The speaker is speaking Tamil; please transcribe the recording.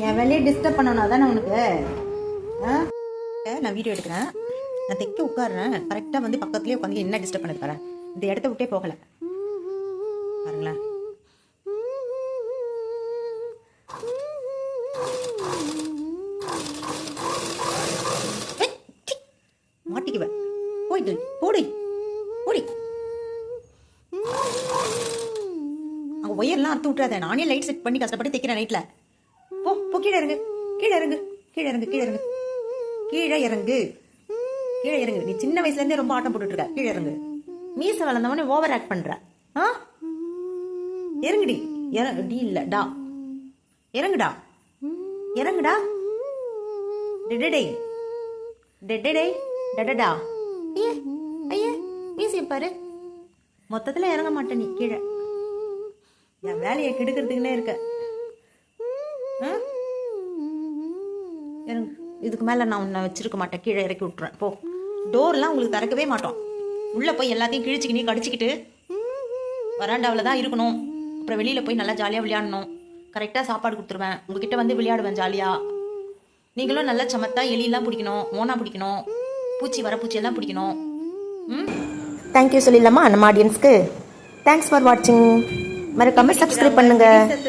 என் வேலையை டிஸ்டர்ப் பண்ணணும் அதானே உனக்கு? ஆ? நான் வீடியோ எடுக்கிறேன். நான் தைக்க உட்காடுறேன் கரெக்டாக வந்து பக்கத்துலேயே உட்காந்து என்ன டிஸ்டர்ப் பண்ணது பாரு. இந்த இடத்த விட்டே போகலை. பாருங்களேன். மாட்டிக்குவேன் போயிட்டு போடி. போடி. அங்கே ஒயர்லாம் அறுத்து விட்டுறாத. நானே லைட் செட் பண்ணி கஷ்டப்பட்டு தைக்கிறேன் நைட்டில் போ போ கீழே இறங்கு. கீழே இறங்கு. கீழே இறங்கு கீழே இறங்கு. கீழே இறங்கு. கீழே இறங்கு. நீ சின்ன வயசுலேருந்தே ரொம்ப ஆட்டம் போட்டுட்டு இருக்க கீழே இறங்கு. மீசை வளர்ந்தவனே ஓவர் ஆக்ட் பண்ற. ஆ? இறங்குடி. இறங்கு டி இல்லை டா. இறங்குடா. இறங்குடா. டெடடே. டெடடே. டடடா. ஐயே ஐயே மீசையை பாரு. மொத்தத்தில் இறங்க மாட்டேன் நீ கீழே. என் வேலையை கெடுக்கிறதுக்குன்னே இருக்க. ஆ? இதுக்கு மேலே நான் உன்னை வச்சிருக்க மாட்டேன். கீழே இறக்கி விட்டுறேன். போ. டோர்லாம் உங்களுக்கு திறக்கவே மாட்டோம். உள்ளே போய் எல்லாத்தையும் கிழிச்சிக்கினி கடிச்சிக்கிட்டு வராண்டாவில் தான் இருக்கணும். அப்புறம் வெளியில் போய் நல்லா ஜாலியாக விளையாடணும். கரெக்டாக சாப்பாடு கொடுத்துருவேன். உங்ககிட்ட வந்து விளையாடுவேன் ஜாலியாக நீங்களும் நல்லா சமத்தா எலியெல்லாம் பிடிக்கணும். மோனா பிடிக்கணும். பூச்சி வர பூச்சியெல்லாம் பிடிக்கணும். ம்? தேங்க்யூ சொல்லிடலாமா? நம்ம ஆடியன்ஸ்க்கு தேங்க்ஸ் ஃபார் வாட்சிங் மறக்காமல் சப்ஸ்கிரைப் பண்ணுங்கள்